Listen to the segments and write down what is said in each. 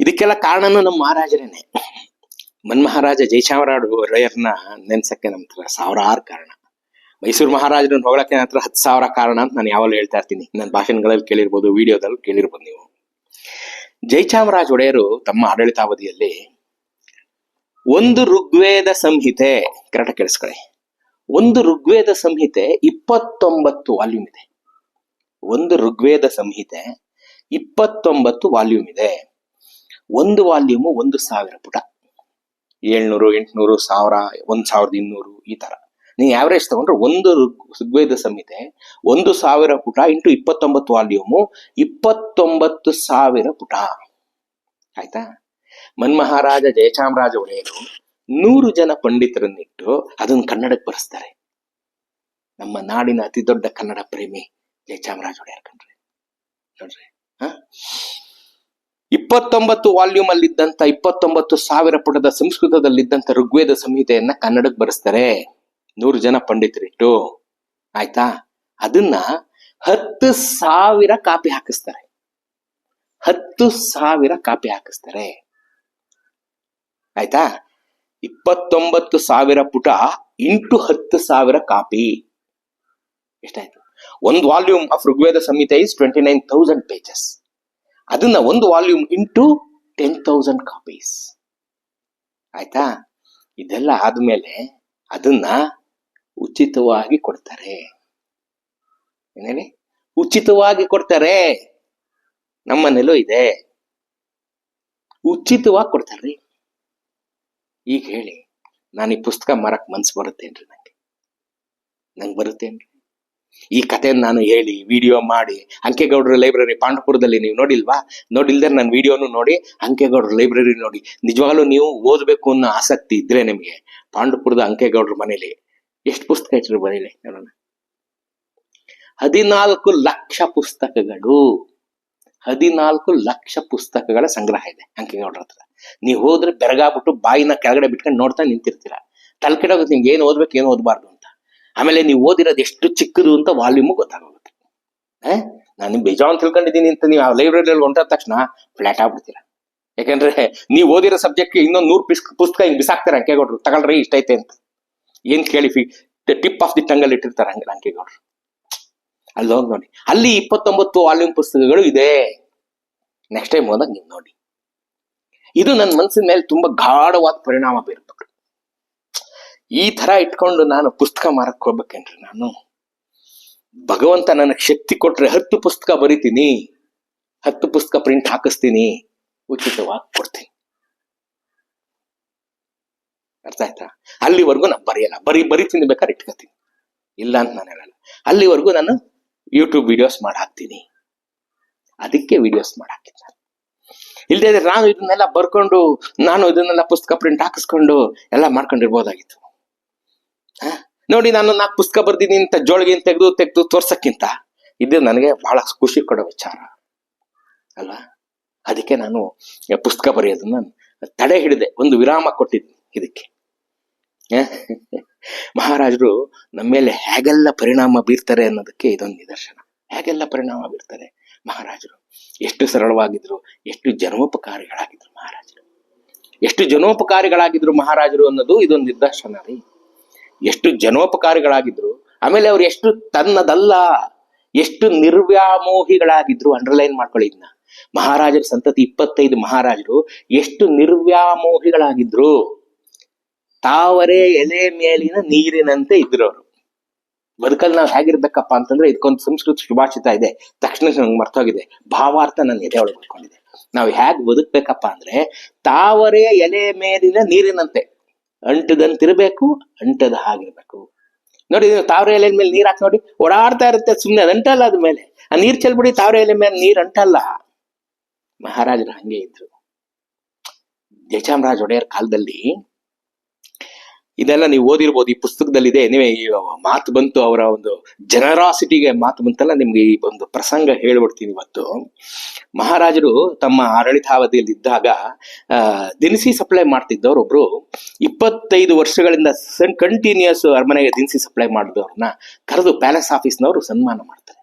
ಇದಕ್ಕೆಲ್ಲ ಕಾರಣನೂ ನಮ್ಮ ಮಹಾರಾಜರೇನೆ. ಮನ್ಮಹಾರಾಜ ಜಯಚಾಮರಾಡು ಒಡೆಯರ್ನ ನೆನ್ಸಕ್ಕೆ ನಮ್ಮ ಹತ್ರ ಸಾವಿರಾರು ಕಾರಣ. ಮೈಸೂರು ಮಹಾರಾಜರನ್ನ ಹೊಗಳಕ್ಕೆ ನನ್ನ ಹತ್ರ ಹತ್ತು ಸಾವಿರ ಕಾರಣ ಅಂತ ನಾನು ಯಾವಾಗಲೂ ಹೇಳ್ತಾ ಇರ್ತೀನಿ. ನನ್ನ ಭಾಷಣಗಳಲ್ಲಿ ಕೇಳಿರ್ಬೋದು, ವಿಡಿಯೋದಲ್ಲಿ ಕೇಳಿರ್ಬೋದು ನೀವು. ಜಯಚಾಮರಾಜ ಒಡೆಯರು ತಮ್ಮ ಆಡಳಿತಾವಧಿಯಲ್ಲಿ ಒಂದು ಋಗ್ವೇದ ಸಂಹಿತೆ ಕರೆಕ್ಟ್ ಕೇಳಿಸ್ಕೊಳ್ಳಿ. ಒಂದು ಋಗ್ವೇದ ಸಂಹಿತೆ ಇಪ್ಪತ್ತೊಂಬತ್ತು ವಾಲ್ಯೂಮ್ ಇದೆ. ಒಂದು ಋಗ್ವೇದ ಸಂಹಿತೆ ಇಪ್ಪತ್ತೊಂಬತ್ತು ವಾಲ್ಯೂಮ್ ಇದೆ. ಒಂದು ವಾಲ್ಯೂಮು ಒಂದು ಸಾವಿರ ಪುಟ. ಏಳ್ನೂರು, ಎಂಟುನೂರು, ಸಾವಿರ, ಒಂದ್ ಸಾವಿರದ ಇನ್ನೂರು ಈ ತರ ನೀವು ಆವರೇಜ್ ತಗೊಂಡ್ರೆ ಒಂದು ಋಗ್- ಋಗ್ವೇದ ಸಂಹಿತೆ ಒಂದು ಸಾವಿರ ಪುಟ ಇಂಟು ಇಪ್ಪತ್ತೊಂಬತ್ತು ವಾಲ್ಯೂಮು ಇಪ್ಪತ್ತೊಂಬತ್ತು ಸಾವಿರ ಪುಟ. ಆಯ್ತಾ? ಮನ್ಮಹಾರಾಜ ಜಯಚಾಮರಾಜ ಒಡೆಯರು ನೂರು ಜನ ಪಂಡಿತರನ್ನಿಟ್ಟು ಅದನ್ನು ಕನ್ನಡಕ್ಕೆ ಬರೆಸ್ತಾರೆ. ನಮ್ಮ ನಾಡಿನ ಅತಿ ದೊಡ್ಡ ಕನ್ನಡ ಪ್ರೇಮಿ ಜಯಚಾಮರಾಜ ಒಡೆಯರ್ ಕಣ್ರಿ ನೋಡ್ರಿ, ಹ? ಇಪ್ಪತ್ತೊಂಬತ್ತು ವಾಲ್ಯೂಮ್ ಅಲ್ಲಿದ್ದಂತ ಇಪ್ಪತ್ತೊಂಬತ್ತು ಸಾವಿರ ಪುಟದ ಸಂಸ್ಕೃತದಲ್ಲಿದ್ದಂತ ಋಗ್ವೇದ ಸಂಹಿತೆಯನ್ನ ಕನ್ನಡಕ್ಕೆ ಬರೆಸ್ತಾರೆ. ನೂರು ಜನ ಪಂಡಿತರಿಟ್ಟು. ಆಯ್ತಾ? ಅದನ್ನ ಹತ್ತು ಸಾವಿರ ಕಾಪಿ ಹಾಕಿಸ್ತಾರೆ. ಹತ್ತು ಸಾವಿರ ಕಾಪಿ ಹಾಕಿಸ್ತಾರೆ. ಆಯ್ತಾ? ಇಪ್ಪತ್ತೊಂಬತ್ತು ಸಾವಿರ ಪುಟ ಇಂಟು ಹತ್ತು ಸಾವಿರ ಕಾಪಿ. ಎಷ್ಟಾಯ್ತು? ಒಂದು volume of Rigveda Samhita is twenty nine thousand pages ಅದನ್ನ ಒಂದು volume into ten thousand copies ಆಯ್ತಾ? ಇದೆಲ್ಲ ಆದ್ಮೇಲೆ ಅದನ್ನ ಉಚಿತವಾಗಿ ಕೊಡ್ತಾರೆ. ಏನೇಳಿ? ಉಚಿತವಾಗಿ ಕೊಡ್ತಾರೆ. ನಮ್ಮನೇಲೂ ಇದೆ. ಉಚಿತವಾಗಿ ಕೊಡ್ತಾರ್ರಿ ಈಗ ಹೇಳಿ, ನಾನು ಈ ಪುಸ್ತಕ ಮಾರಕ್ ಮನ್ಸು ಬರುತ್ತೇನ್ರಿ ನಂಗೆ? ನಂಗೆ ಬರುತ್ತೇನ್ರಿ? ಈ ಕಥೆಯನ್ನು ನಾನು ಹೇಳಿ ವಿಡಿಯೋ ಮಾಡಿ, ಅಂಕೆಗೌಡರ ಲೈಬ್ರರಿ ಪಾಂಡಪುರದಲ್ಲಿ ನೀವು ನೋಡಿಲ್ವಾ? ನೋಡಿಲ್ದೆ ನನ್ನ ವಿಡಿಯೋನು ನೋಡಿ, ಅಂಕೆಗೌಡರ ಲೈಬ್ರರಿ ನೋಡಿ. ನಿಜವಾಗ್ಲೂ ನೀವು ಓದಬೇಕು ಅನ್ನೋ ಆಸಕ್ತಿ ಇದ್ರೆ ನಿಮಗೆ. ಪಾಂಡಪುರದ ಅಂಕೆಗೌಡರ ಮನೇಲಿ ಎಷ್ಟು ಪುಸ್ತಕ ಇಟ್ಟರು ಮನೇಲಿ? ನೋಡೋಣ. ಹದಿನಾಲ್ಕು ಲಕ್ಷ ಪುಸ್ತಕಗಳು. ಹದಿನಾಲ್ಕು ಲಕ್ಷ ಪುಸ್ತಕಗಳ ಸಂಗ್ರಹ ಇದೆ ಅಂಕೆಗೌಡರ ಹತ್ರ. ನೀವು ಹೋದ್ರೆ ಬೆರಗಾಗ್ಬಿಟ್ಟು ಬಾಯಿನ ಕೆಳಗಡೆ ಬಿಟ್ಕೊಂಡು ನೋಡ್ತಾ ನಿಂತಿರ್ತೀರ. ತಲೆಕೆಡೋಗುತ್ತೆ ನಿಮ್ಗೆ ಏನು ಓದ್ಬೇಕು, ಏನು ಓದಬಾರ್ದು ಆಮೇಲೆ ನೀವು ಓದಿರೋದು ಎಷ್ಟು ಚಿಕ್ಕದು ಅಂತ ವಾಲ್ಯೂಮು ಗೊತ್ತಾಗೋಗುತ್ತೆ? ನಾನು ಬೇಜಾನ್ ತಿಳ್ಕೊಂಡಿದ್ದೀನಿ ಅಂತ ನೀವು ಆ ಲೈಬ್ರರಿಯಲ್ಲಿ ಹೊಂಟಾದ ತಕ್ಷಣ ಫ್ಲಾಟ್ ಆಗ್ಬಿಡ್ತೀರ. ಯಾಕಂದ್ರೆ ನೀವು ಓದಿರೋ ಸಬ್ಜೆಕ್ಟ್ ಇನ್ನೊಂದು ನೂರು ಪಿಸ್, ಪುಸ್ತಕ ಹಿಂಗೆ ಬಿಸಾಕ್ತಾರೆ ಅಂಕೇಗೌಡರು. ತಗೊಳ್ರಿ ಇಷ್ಟೈತೆ ಅಂತ. ಏನ್ ಕೇಳಿ ಟಿಪ್ ಆಫ್ ದಿ ಟಂಗಲ್ಲಿ ಇಟ್ಟಿರ್ತಾರೆ ಹಂಗೆ ಅಂಕೇಗೌಡ್ರು. ಅಲ್ಲಿ ಹೋಗಿ ನೋಡಿ. ಅಲ್ಲಿ ಇಪ್ಪತ್ತೊಂಬತ್ತು ವಾಲ್ಯೂಮ್ ಪುಸ್ತಕಗಳು ಇದೆ. ನೆಕ್ಸ್ಟ್ ಟೈಮ್ ಹೋದಾಗ ನೀವು ನೋಡಿ. ಇದು ನನ್ನ ಮನಸ್ಸಿನ ಮೇಲೆ ತುಂಬಾ ಗಾಢವಾದ ಪರಿಣಾಮ ಬೀರ್ಬೇಕು ಈ ತರ ಇಟ್ಕೊಂಡು ನಾನು ಪುಸ್ತಕ ಮಾರಕ್ ಹೋಗ್ಬೇಕೇನ್ರಿ ನಾನು? ಭಗವಂತ ನನಗೆ ಶಕ್ತಿ ಕೊಟ್ರೆ ಹತ್ತು ಪುಸ್ತಕ ಬರಿತೀನಿ. ಹತ್ತು ಪುಸ್ತಕ ಪ್ರಿಂಟ್ ಹಾಕಿಸ್ತೀನಿ. ಉಚಿತವಾಗಿ ಕೊಡ್ತೀನಿ. ಅರ್ಥ ಆಯ್ತಾ? ಅಲ್ಲಿವರೆಗೂ ನಾನು ಬರೆಯಲ್ಲ. ಬರಿ ಬರಿತೀನಿ ಬೇಕಾದ್ರೆ ಇಟ್ಕೋತೀನಿ. ಇಲ್ಲ ಅಂತ ನಾನು ಹೇಳಲ್ಲ. ಅಲ್ಲಿವರೆಗೂ ನಾನು ಯೂಟ್ಯೂಬ್ ವಿಡಿಯೋಸ್ ಮಾಡಿ ಹಾಕ್ತೀನಿ ಅದಕ್ಕೆ ವಿಡಿಯೋಸ್ ಮಾಡಿ ಹಾಕಿದ್ದು ನಾನು ಇದನ್ನೆಲ್ಲ ಬರ್ಕೊಂಡು, ನಾನು ಇದನ್ನೆಲ್ಲ ಪುಸ್ತಕ ಪ್ರಿಂಟ್ ಹಾಕಿಸ್ಕೊಂಡು ಎಲ್ಲ ಮಾಡ್ಕೊಂಡಿರ್ಬೋದಾಗಿತ್ತು? ನೋಡಿ, ನಾನು ನಾಲ್ಕು ಪುಸ್ತಕ ಬರ್ದಿದ್ದೀನಿ ಅಂತ ಜೋಳಿಗೆ ತೆಗೆದು ತೆಗೆದು ತೋರ್ಸಕ್ಕಿಂತ. ಇದು ನನಗೆ ಬಹಳ ಖುಷಿ ಕೊಡೋ ವಿಚಾರ. ಅಲ್ವಾ? ಅದಕ್ಕೆ ನಾನು ಪುಸ್ತಕ ಬರೆಯೋದನ್ನ ತಡೆ ಹಿಡಿದೆ. ಒಂದು ವಿರಾಮ ಕೊಟ್ಟಿದ್ದೆ ಇದಕ್ಕೆ? ಮಹಾರಾಜರು ನಮ್ಮ ಮೇಲೆ ಹೇಗೆಲ್ಲ ಪರಿಣಾಮ ಬೀರ್ತಾರೆ ಅನ್ನೋದಕ್ಕೆ ಇದೊಂದು ನಿದರ್ಶನ. ಹೇಗೆಲ್ಲ ಪರಿಣಾಮ ಬೀರ್ತಾರೆ ಮಹಾರಾಜರು? ಎಷ್ಟು ಸರಳವಾಗಿದ್ರು, ಎಷ್ಟು ಜನೋಪಕಾರಿಗಳಾಗಿದ್ರು ಮಹಾರಾಜರು? ಎಷ್ಟು ಜನೋಪಕಾರಿಗಳಾಗಿದ್ರು ಮಹಾರಾಜರು ಅನ್ನೋದು ಇದೊಂದು ನಿದರ್ಶನ ರೀ ಎಷ್ಟು ಜನೋಪಕಾರಿಗಳಾಗಿದ್ರು, ಆಮೇಲೆ ಅವ್ರು ಎಷ್ಟು ತನ್ನದಲ್ಲ, ಎಷ್ಟು ನಿರ್ವ್ಯಾಮೋಹಿಗಳಾಗಿದ್ರು ಅಂಡರ್ಲೈನ್ ಮಾಡ್ಕೊಳ್ಳಿ ಇದನ್ನ ಮಹಾರಾಜರ ಸಂತತಿ ಇಪ್ಪತ್ತೈದು ಮಹಾರಾಜರು ಎಷ್ಟು ನಿರ್ವ್ಯಾಮೋಹಿಗಳಾಗಿದ್ರು, ತಾವರೆ ಎಲೆ ಮೇಲಿನ ನೀರಿನಂತೆ ಇದ್ರು ಅವರು. ಬದುಕಲ್ಲಿ ನಾವು ಹೇಗಿರ್ಬೇಕಪ್ಪ ಅಂತಂದ್ರೆ ಇದಕ್ಕೊಂದು ಸಂಸ್ಕೃತ ಸುಭಾಷಿತ ಇದೆ. ತಕ್ಷಣ ನಂಗೆ ಮರ್ತೋಗಿದೆ. ಭಾವಾರ್ಥ ನನ್ನ ಎದೆ ಒಳಗೆ ಮಾಡ್ಕೊಂಡಿದೆ. ನಾವು ಹೇಗ್ ಬದುಕ್ಬೇಕಪ್ಪ ಅಂದ್ರೆ ತಾವರೆ ಎಲೆ ಮೇಲಿನ ನೀರಿನಂತೆ. ಅಂಟದಂತಿರ್ಬೇಕು ಅಂಟದ ಹಾಗಿರ್ಬೇಕು. ನೋಡಿ ತಾವರೆ ಎಲೆ ಮೇಲೆ ನೀರ್ ಹಾಕಿ ನೋಡಿ, ಓಡಾಡ್ತಾ ಇರುತ್ತೆ ಸುಮ್ಮನೆ ಅದು ಅಂಟಲ್ಲ ಅದ ಮೇಲೆ. ಆ ನೀರ್ ಚೆಲ್ಬಿಡಿ, ತಾವರೆ ಎಲೆ ಮೇಲೆ ನೀರ್ ಅಂಟಲ್ಲ. ಮಹಾರಾಜರು ಹಂಗೆ ಇದ್ರು. ಜಯಚಾಮರಾಜ ಒಡೆಯರ್ ಕಾಲದಲ್ಲಿ ಇದೆಲ್ಲ ನೀವು ಓದಿರ್ಬೋದು, ಈ ಪುಸ್ತಕದಲ್ಲಿದೆ. ನೀವೇ ಈ ಮಾತು ಬಂತು, ಅವರ ಒಂದು ಜನರಾಸಿಟಿಗೆ ಮಾತು ಬಂತಲ್ಲ, ನಿಮ್ಗೆ ಈ ಒಂದು ಪ್ರಸಂಗ ಹೇಳ್ಬಿಡ್ತೀನಿ ಇವತ್ತು. ಮಹಾರಾಜರು ತಮ್ಮ ಆಡಳಿತಾವಧಿಯಲ್ಲಿ ಇದ್ದಾಗ ದಿನಸಿ ಸಪ್ಲೈ ಮಾಡ್ತಿದ್ದವ್ರು ಒಬ್ರು. ಇಪ್ಪತ್ತೈದು ವರ್ಷಗಳಿಂದ ಸನ್ ಕಂಟಿನ್ಯೂಸ್ ಅರಮನೆಗೆ ದಿನಸಿ ಸಪ್ಲೈ ಮಾಡಿದವ್ರನ್ನ ಕರೆದು ಪ್ಯಾಲೇಸ್ ಆಫೀಸ್ನವರು ಸನ್ಮಾನ ಮಾಡ್ತಾರೆ.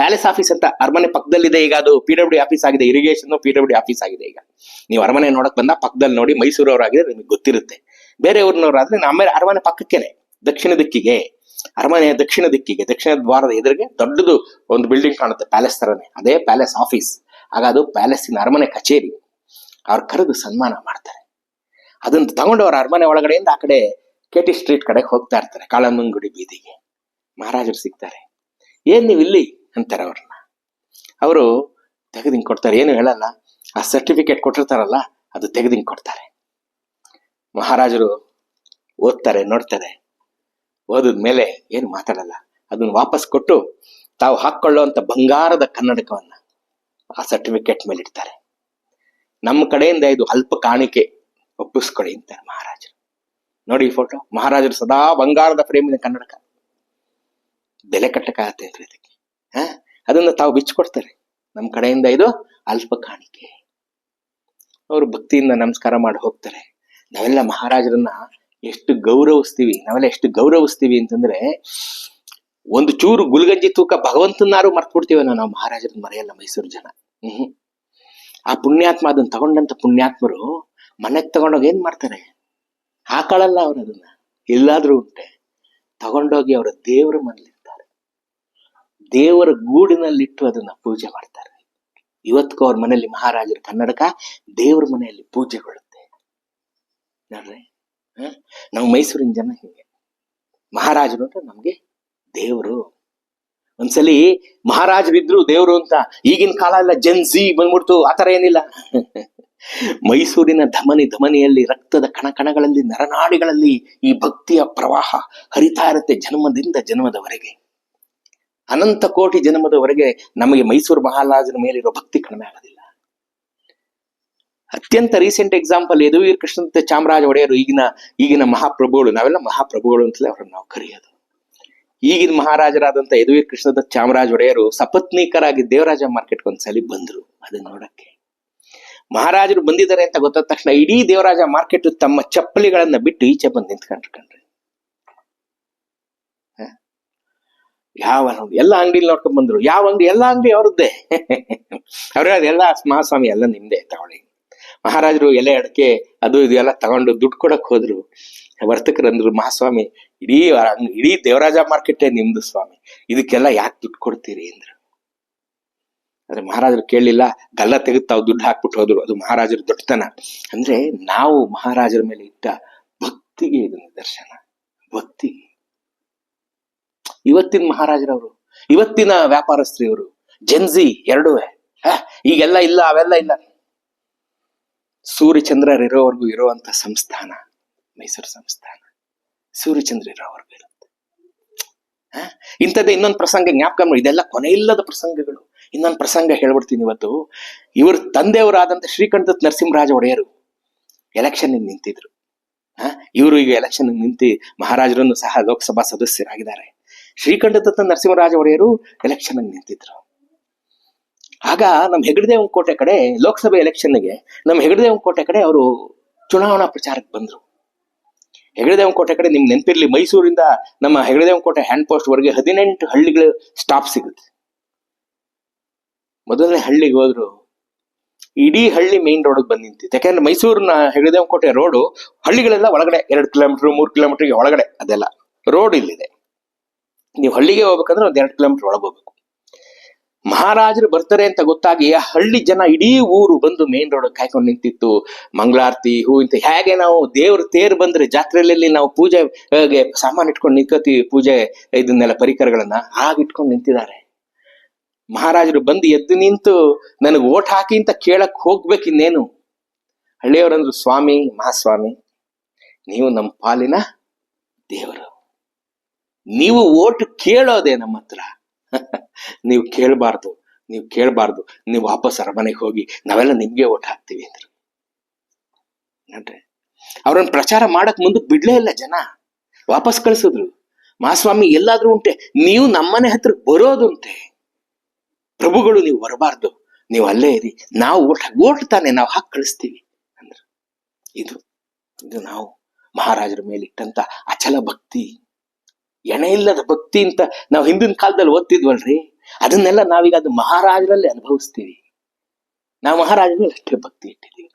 ಪ್ಯಾಲೇಸ್ ಆಫೀಸ್ ಅಂತ ಅರಮನೆ ಪಕ್ಕದಲ್ಲಿದೆ ಈಗ, ಅದು ಪಿ ಡಬ್ಲ್ಯೂ ಆಫೀಸ್ ಆಗಿದೆ ಇರಿಗೇಷನ್ ಪಿ ಡಬ್ಲ್ಯೂ ಆಫೀಸ್ ಆಗಿದೆ ಈಗ. ನೀವು ಅರಮನೆ ನೋಡಕ್ ಬಂದ, ಪಕ್ಕದಲ್ಲಿ ನೋಡಿ ಮೈಸೂರವರಾಗಿದ್ರೆ ನಿಮಗೆ ಗೊತ್ತಿರುತ್ತೆ. ಬೇರೆ ಊರಿನವರಾದ್ರೆ ಆಮೇಲೆ ಅರಮನೆ ಪಕ್ಕಕ್ಕೇನೆ, ದಕ್ಷಿಣ ದಿಕ್ಕಿಗೆ. ಅರಮನೆ ದಕ್ಷಿಣ ದಿಕ್ಕಿಗೆ, ದಕ್ಷಿಣ ದ್ವಾರದ ಎದುರಿಗೆ ದೊಡ್ಡದು ಒಂದು ಬಿಲ್ಡಿಂಗ್ ಕಾಣುತ್ತೆ ಪ್ಯಾಲೇಸ್ ತರನೇ. ಅದೇ ಪ್ಯಾಲೇಸ್ ಆಫೀಸ್ ಆಗ ಅದು ಪ್ಯಾಲೇಸಿನ ಅರಮನೆ ಕಚೇರಿ. ಅವ್ರು ಕರೆದು ಸನ್ಮಾನ ಮಾಡ್ತಾರೆ. ಅದನ್ನ ತಗೊಂಡು ಅವ್ರ ಅರಮನೆ ಒಳಗಡೆಯಿಂದ ಆ ಕಡೆ ಕೆ ಟಿ ಸ್ಟ್ರೀಟ್ ಕಡೆಗೆ ಹೋಗ್ತಾ ಇರ್ತಾರೆ ಕಾಳಮ್ಮಂಗುಡಿ ಬೀದಿಗೆ. ಮಹಾರಾಜರು ಸಿಗ್ತಾರೆ. ಏನ್ ನೀವು ಇಲ್ಲಿ? ಅಂತಾರೆ ಅವ್ರನ್ನ. ಅವರು ತೆಗೆದಿಂಗ್ ಕೊಡ್ತಾರೆ. ಏನು ಹೇಳಲ್ಲ. ಆ ಸರ್ಟಿಫಿಕೇಟ್ ಕೊಟ್ಟಿರ್ತಾರಲ್ಲ, ಅದು ತೆಗೆದಿಂಗ್ ಕೊಡ್ತಾರೆ. ಮಹಾರಾಜರು ಓದ್ತಾರೆ, ನೋಡ್ತಾರೆ. ಓದಿದ ಮೇಲೆ ಏನು ಮಾತಾಡಲ್ಲ. ಅದನ್ನ ವಾಪಸ್ ಕೊಟ್ಟು ತಾವು ಹಾಕೊಳ್ಳುವಂತ ಬಂಗಾರದ ಕನ್ನಡಕವನ್ನ ಆ ಸರ್ಟಿಫಿಕೇಟ್ ಮೇಲೆ ಇಡ್ತಾರೆ. ನಮ್ಮ ಕಡೆಯಿಂದ ಇದು ಅಲ್ಪ ಕಾಣಿಕೆ ಒಪ್ಪಿಸ್ಕೊಳ್ಳಿ ಅಂತಾರೆ ಮಹಾರಾಜರು. ನೋಡಿ ಈ ಫೋಟೋ ಮಹಾರಾಜರು ಸದಾ ಬಂಗಾರದ ಫ್ರೇಮಿನ ಕನ್ನಡಕ. ಬೆಲೆ ಕಟ್ಟಕ್ಕಾಗತ್ತೆ ಅಂದ್ರೆ ಇದಕ್ಕೆ ಹ? ಅದನ್ನ ತಾವು ಬಿಚ್ಕೊಡ್ತಾರೆ. ನಮ್ಮ ಕಡೆಯಿಂದ ಇದು ಅಲ್ಪ ಕಾಣಿಕೆ. ಅವರು ಭಕ್ತಿಯಿಂದ ನಮಸ್ಕಾರ ಮಾಡಿ ಹೋಗ್ತಾರೆ. ನಾವೆಲ್ಲ ಮಹಾರಾಜರನ್ನ ಎಷ್ಟು ಗೌರವಿಸ್ತೀವಿ, ನಾವೆಲ್ಲ ಎಷ್ಟು ಗೌರವಿಸ್ತೀವಿ ಅಂತಂದ್ರೆ ಒಂದು ಚೂರು ಗುಲ್ಗಂಜಿ ತೂಕ ಭಗವಂತನಾರು ಮರ್ತು ಬಿಡ್ತೀವಿ ನಾವು ಮಹಾರಾಜರನ್ನ ಮರೆಯಲ್ಲ ಮೈಸೂರು ಜನ. ಆ ಪುಣ್ಯಾತ್ಮ ಅದನ್ನ ತಗೊಂಡಂತ ಪುಣ್ಯಾತ್ಮರು ಮನೆಗ್ ತಗೊಂಡೋಗಿ ಏನ್ ಮಾಡ್ತಾರೆ? ಹಾಕೊಳ್ಳಲ್ಲ ಅವ್ರು ಅದನ್ನ. ಎಲ್ಲಾದ್ರೂ ಉಂಟೆ. ತಗೊಂಡೋಗಿ ಅವರ ದೇವರ ಮನೇಲಿರ್ತಾರೆ ದೇವರ ಗೂಡಿನಲ್ಲಿಟ್ಟು ಅದನ್ನ ಪೂಜೆ ಮಾಡ್ತಾರೆ. ಇವತ್ತಿಗೂ ಅವ್ರ ಮನೆಯಲ್ಲಿ ಮಹಾರಾಜರ ಕನ್ನಡಕ ದೇವರ ಮನೆಯಲ್ಲಿ ಪೂಜೆಗೊಳ್ಳುತ್ತೆ ನೋಡ್ರಿ? ನಾವು ಮೈಸೂರಿನ ಜನ ಹೀಗೆ. ಮಹಾರಾಜರು ಅಂತ ನಮ್ಗೆ ದೇವರು. ಒಂದ್ಸಲಿ ಮಹಾರಾಜರಿದ್ರು ದೇವರು ಅಂತ. ಈಗಿನ ಕಾಲ ಎಲ್ಲ ಜನ್ಸಿ ಬಂದ್ಬಿಡ್ತು ಆತರ ಏನಿಲ್ಲ. ಮೈಸೂರಿನ ಧಮನಿ ಧಮನಿಯಲ್ಲಿ, ರಕ್ತದ ಕಣ ಕಣಗಳಲ್ಲಿ, ನರನಾಡಿಗಳಲ್ಲಿ ಈ ಭಕ್ತಿಯ ಪ್ರವಾಹ ಹರಿತಾ ಇರುತ್ತೆ ಜನ್ಮದಿಂದ ಜನ್ಮದವರೆಗೆ. ಅನಂತ ಕೋಟಿ ಜನ್ಮದವರೆಗೆ ನಮಗೆ ಮೈಸೂರು ಮಹಾರಾಜರ ಮೇಲಿರೋ ಭಕ್ತಿ ಕಡಿಮೆ ಆಗೋದಿಲ್ಲ. ಅತ್ಯಂತ ರೀಸೆಂಟ್ ಎಕ್ಸಾಂಪಲ್ ಯದುವೀರ್ ಕೃಷ್ಣ ಚಾಮರಾಜ ಒಡೆಯರು ಈಗಿನ ಈಗಿನ ಮಹಾಪ್ರಭುಗಳು, ನಾವೆಲ್ಲ ಮಹಾಪ್ರಭುಗಳು ಅಂತಲೇ ಅವ್ರನ್ನ ನಾವು ಕರೆಯೋದು. ಈಗಿನ ಮಹಾರಾಜರಾದಂತ ಯದುವೀರ್ ಕೃಷ್ಣದತ್ತ ಚಾಮರಾಜ ಒಡೆಯರು ಸಪತ್ನೀಕರಾಗಿ ದೇವರಾಜ ಮಾರ್ಕೆಟ್ ಒಂದ್ಸಲಿ ಬಂದರು ಅದನ್ನ ನೋಡಕ್ಕೆ. ಮಹಾರಾಜರು ಬಂದಿದ್ದಾರೆ ಅಂತ ಗೊತ್ತಾದ ತಕ್ಷಣ ಇಡೀ ದೇವರಾಜ ಮಾರ್ಕೆಟ್ ತಮ್ಮ ಚಪ್ಪಲಿಗಳನ್ನ ಬಿಟ್ಟು ಈಚೆ ಬಂದು ನಿಂತ್ಕೊಂಡ್ರು? ಯಾವ ಎಲ್ಲ ಅಂಗಡಿಲಿ ನೋಡ್ಕೊಂಡ್ ಬಂದ್ರು. ಯಾವ ಅಂಗಡಿ? ಎಲ್ಲ ಅಂಗಡಿ ಅವ್ರದ್ದೇ. ಅವ್ರ ಎಲ್ಲ ಮಹಾಸ್ವಾಮಿ, ಎಲ್ಲ ನಿಮ್ದೇ ತಗೊಳ್ಳಿ ಮಹಾರಾಜರು ಎಲೆ ಅಡಕೆ ಅದು ಇದು ಎಲ್ಲ ತಗೊಂಡು ದುಡ್ಡು ಕೊಡಕ್ ಹೋದ್ರು. ವರ್ತಕರಂದ್ರು ಮಹಾಸ್ವಾಮಿ, ಇಡೀ ಇಡೀ ದೇವರಾಜ ಮಾರ್ಕೆಟೇ ನಿಮ್ದು ಸ್ವಾಮಿ. ಇದಕ್ಕೆಲ್ಲ ಯಾಕೆ ದುಡ್ಡು ಕೊಡ್ತೀರಿ? ಅಂದ್ರು. ಆದ್ರೆ ಮಹಾರಾಜರು ಕೇಳಲಿಲ್ಲ ಗಲ್ಲ ತೆಗೆದು ತಾವು ದುಡ್ಡು ಹಾಕ್ಬಿಟ್ಟು ಹೋದ್ರು. ಅದು ಮಹಾರಾಜರು ದೊಡ್ಡತನ. ಅಂದ್ರೆ ನಾವು ಮಹಾರಾಜರ ಮೇಲೆ ಇಟ್ಟ ಭಕ್ತಿಗೆ ಇದು ನಿದರ್ಶನ. ಭಕ್ತಿ ಇವತ್ತಿನ ಮಹಾರಾಜರವರು, ಇವತ್ತಿನ ವ್ಯಾಪಾರಸ್ಥರು ಜೆನ್ಜಿ ಎರಡೂ ಈಗೆಲ್ಲ ಇಲ್ಲ, ಅವೆಲ್ಲ ಇಲ್ಲ. ಸೂರ್ಯಚಂದ್ರರು ಇರೋವರೆಗೂ ಇರುವಂತ ಸಂಸ್ಥಾನ, ಮೈಸೂರು ಸಂಸ್ಥಾನ. ಸೂರ್ಯಚಂದ್ರ ಇರೋವರೆಗೂ ಇರುತ್ತೆ? ಇಂಥದ್ದೇ ಇನ್ನೊಂದು ಪ್ರಸಂಗ ಜ್ಞಾಪಕ ಮಾಡಿ ಇದೆಲ್ಲ ಕೊನೆಯಿಲ್ಲದ ಪ್ರಸಂಗಗಳು. ಇನ್ನೊಂದು ಪ್ರಸಂಗ ಹೇಳ್ಬಿಡ್ತೀನಿ ಇವತ್ತು. ಇವ್ರ ತಂದೆಯವರಾದಂತ ಶ್ರೀಕಂಠ ನರಸಿಂಹರಾಜ ಒಡೆಯರು ಎಲೆಕ್ಷನ್ ನಿಂತಿದ್ರು. ಹಾ? ಇವರು ಈಗ ಎಲೆಕ್ಷನ್ ನಿಂತಿ ಮಹಾರಾಜರನ್ನು ಸಹ ಲೋಕಸಭಾ ಸದಸ್ಯರಾಗಿದ್ದಾರೆ. ಶ್ರೀಕಂಠದತ್ತ ನರಸಿಂಹರಾಜ ಒಡೆಯರು ಎಲೆಕ್ಷನ್ ನಿಂತಿದ್ರು. ಆಗ ನಮ್ಮ ಹೆಗಡದೇವನ ಕೋಟೆ ಕಡೆ ಲೋಕಸಭೆ ಎಲೆಕ್ಷನ್ಗೆ ನಮ್ಮ ಹೆಗಡದೇವನ ಕೋಟೆ ಕಡೆ ಅವರು ಚುನಾವಣಾ ಪ್ರಚಾರಕ್ಕೆ ಬಂದ್ರು. ಹೆಗಡದೇವನ ಕೋಟೆ ಕಡೆ ನಿಮ್ಗೆ ನೆನಪಿರ್ಲಿ ಮೈಸೂರಿಂದ ನಮ್ಮ ಹೆಗಡದೇವನ ಕೋಟೆ ಹ್ಯಾಂಡ್ ಪೋಸ್ಟ್ ವರೆಗೆ ಹದಿನೆಂಟು ಹಳ್ಳಿಗಳು ಸ್ಟಾಪ್ ಸಿಗುತ್ತೆ. ಮೊದಲನೇ ಹಳ್ಳಿಗೆ ಹೋದ್ರು ಇಡೀ ಹಳ್ಳಿ ಮೇನ್ ರೋಡ್ ಬಂದ್ ನಿಂತಿತ್ತು. ಯಾಕಂದ್ರೆ ಮೈಸೂರಿನ ಹೆಗಡದೇವನ ಕೋಟೆ ರೋಡು ಹಳ್ಳಿಗಳೆಲ್ಲ ಒಳಗಡೆ ಎರಡು ಕಿಲೋಮೀಟರ್ ಮೂರು ಕಿಲೋಮೀಟರ್ಗೆ ಒಳಗಡೆ ಅದೆಲ್ಲ. ರೋಡ್ ಇಲ್ಲಿದೆ. ನೀವು ಹಳ್ಳಿಗೆ ಹೋಗ್ಬೇಕಂದ್ರೆ ಒಂದ್ ಎರಡು ಕಿಲೋಮೀಟರ್ ಒಳಗೆ ಹೋಗ್ಬೇಕು. ಮಹಾರಾಜರು ಬರ್ತಾರೆ ಅಂತ ಗೊತ್ತಾಗಿ ಆ ಹಳ್ಳಿ ಜನ ಇಡೀ ಊರು ಬಂದು ಮೇನ್ ರೋಡ್ ಕಾಯ್ಕೊಂಡು ನಿಂತಿತ್ತು. ಮಂಗಳಾರತಿ, ಹೂ ಇಂತ ಹೇಗೆ ನಾವು ದೇವ್ರ ತೇರು ಬಂದ್ರೆ ಜಾತ್ರೆಯಲ್ಲಿ ನಾವು ಪೂಜೆ ಸಾಮಾನು ಇಟ್ಕೊಂಡು ನಿಂತ್ಕೋತೀವಿ ಪೂಜೆ ಇದನ್ನೆಲ್ಲ ಪರಿಕರಗಳನ್ನ, ಹಾಗೆ ಇಟ್ಕೊಂಡು ನಿಂತಿದ್ದಾರೆ. ಮಹಾರಾಜರು ಬಂದು ಎದ್ದು ನಿಂತು ನನಗೆ ಓಟ್ ಹಾಕಿ ಅಂತ ಕೇಳಕ್ ಹೋಗ್ಬೇಕು ಇನ್ನೇನು? ಹಳ್ಳಿಯವರಂದ್ರು ಸ್ವಾಮಿ, ಮಹಾಸ್ವಾಮಿ, ನೀವು ನಮ್ಮ ಪಾಲಿನ ದೇವರು. ನೀವು ಓಟ್ ಕೇಳೋದೆ ನಮ್ಮ ಹತ್ರ. ನೀವು ಕೇಳಬಾರ್ದು ನೀವು ಕೇಳಬಾರ್ದು, ನೀವು ವಾಪಸ್ ಅರಮನೆಗೆ ಹೋಗಿ ನಾವೆಲ್ಲ ನಿಮ್ಗೆ ಓಟ್ ಹಾಕ್ತೀವಿ ಅಂದ್ರು. ನೋಡ್ರಿ, ಅವ್ರನ್ನ ಪ್ರಚಾರ ಮಾಡಕ್ ಮುಂದಕ್ಕೆ ಬಿಡ್ಲೇ ಇಲ್ಲ ಜನ. ವಾಪಸ್ ಕಳಿಸಿದ್ರು. ಮಾಸ್ವಾಮಿ ಎಲ್ಲಾದ್ರೂ ಉಂಟೆ, ನೀವು ನಮ್ಮನೆ ಹತ್ರ ಬರೋದುಂಟೆ ಪ್ರಭುಗಳು ನೀವು ಬರಬಾರ್ದು, ನೀವು ಅಲ್ಲೇ ಇರಿ, ನಾವು ಓಟ್ ಓಟ್ ತಾನೆ ನಾವು ಹಾಕಿ ಕಳಿಸ್ತೀವಿ ಅಂದ್ರೆ. ಇದು ಇದು ನಾವು ಮಹಾರಾಜರ ಮೇಲೆ ಇಟ್ಟಂತ ಅಚಲ ಭಕ್ತಿ. ಎಣೆ ಇಲ್ಲದ ಭಕ್ತಿ ಅಂತ ನಾವು ಹಿಂದಿನ ಕಾಲದಲ್ಲಿ ಓದ್ತಿದ್ವಲ್ರಿ ಅದನ್ನೆಲ್ಲ ನಾವೀಗ ಅದು ಮಹಾರಾಜರಲ್ಲಿ ಅನುಭವಿಸ್ತೀವಿ ನಾವು ಮಹಾರಾಜರಲ್ಲಿ ಅಷ್ಟೇ ಭಕ್ತಿ ಇಟ್ಟಿದ್ದೀವಿ.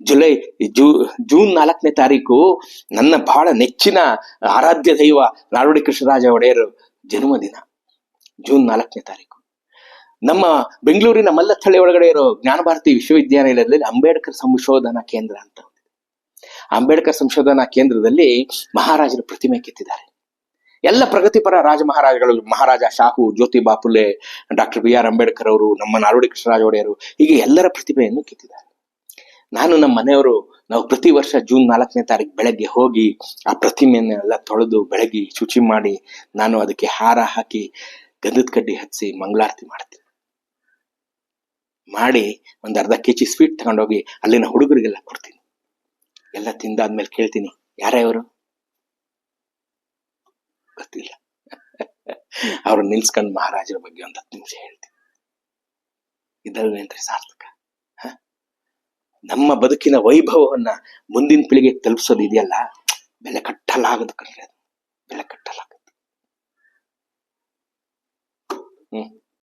ಜುಲೈ, ಜೂ, ಜೂನ್ ನಾಲ್ಕನೇ ತಾರೀಕು ನನ್ನ ಬಹಳ ನೆಚ್ಚಿನ ಆರಾಧ್ಯ ದೈವ ನಾಡೋಡಿ ಕೃಷ್ಣರಾಜ ಒಡೆಯರು ಜನ್ಮದಿನ, ಜೂನ್ ನಾಲ್ಕನೇ ತಾರೀಕು ನಮ್ಮ ಬೆಂಗಳೂರಿನ ಮಲ್ಲಥಳ್ಳಿ ಒಳಗಡೆ ಇರೋ ಜ್ಞಾನ ಭಾರತಿ ವಿಶ್ವವಿದ್ಯಾನಿಲಯದಲ್ಲಿ ಅಂಬೇಡ್ಕರ್ ಸಂಶೋಧನಾ ಕೇಂದ್ರ ಅಂತ. ಅಂಬೇಡ್ಕರ್ ಸಂಶೋಧನಾ ಕೇಂದ್ರದಲ್ಲಿ ಮಹಾರಾಜರ ಪ್ರತಿಮೆ ಕೆತ್ತಿದ್ದಾರೆ. ಎಲ್ಲ ಪ್ರಗತಿಪರ ರಾಜ ಮಹಾರಾಜಗಳು Maharaja Shahu, Jyotiba Phule, doctor B R Ambedkar ಅವರು, ನಮ್ಮ ನಾಲ್ವಡಿ ಕೃಷ್ಣರಾಜ ಒಡೆಯರು ಹೀಗೆ ಎಲ್ಲರ ಪ್ರತಿಭೆಯನ್ನು ಕೆತ್ತಿದ್ದಾರೆ. ನಾನು ನಮ್ಮ ಮನೆಯವರು ನಾವು ಪ್ರತಿ ವರ್ಷ ಜೂನ್ ನಾಲ್ಕನೇ ತಾರೀಕು ಬೆಳಗ್ಗೆ ಹೋಗಿ ಆ ಪ್ರತಿಮೆಯನ್ನೆಲ್ಲ ತೊಳೆದು ಬೆಳಗ್ಗೆ ಶುಚಿ ಮಾಡಿ ನಾನು ಅದಕ್ಕೆ ಹಾರ ಹಾಕಿ ಗಂಧದ ಕಡ್ಡಿ ಹಚ್ಚಿ ಮಂಗಳಾರತಿ ಮಾಡ್ತೀನಿ. ಮಾಡಿ ಒಂದು ಅರ್ಧ ಕೆ ಜಿ ಸ್ವೀಟ್ ತಗೊಂಡೋಗಿ ಅಲ್ಲಿನ ಹುಡುಗರಿಗೆಲ್ಲ ಕೊಡ್ತೀನಿ. ಎಲ್ಲ ತಿಂದಾದ್ಮೇಲೆ ಕೇಳ್ತೀನಿ. ಯಾರ ಇವರು? ಗೊತ್ತಿಲ್ಲ. ಅವ್ರು ನಿಲ್ಸ್ಕೊಂಡು ಮಹಾರಾಜರ ಬಗ್ಗೆ ಒಂದು ಹತ್ತು ನಿಮಿಷ ಹೇಳ್ತೀನಿ. ಇದರಲ್ಲೇನ್ರಿ ಸಾರ್ಥಕ. ನಮ್ಮ ಬದುಕಿನ ವೈಭವವನ್ನ ಮುಂದಿನ ಪೀಳಿಗೆ ತಲುಪಿಸೋದು ಇದೆಯಲ್ಲ? ಬೆಲೆ ಕಟ್ಟಲಾಗದು ಕಣ್ರಿ ಅದು. ಬೆಲೆ ಕಟ್ಟಲಾಗದು. ಹ್ಮ್.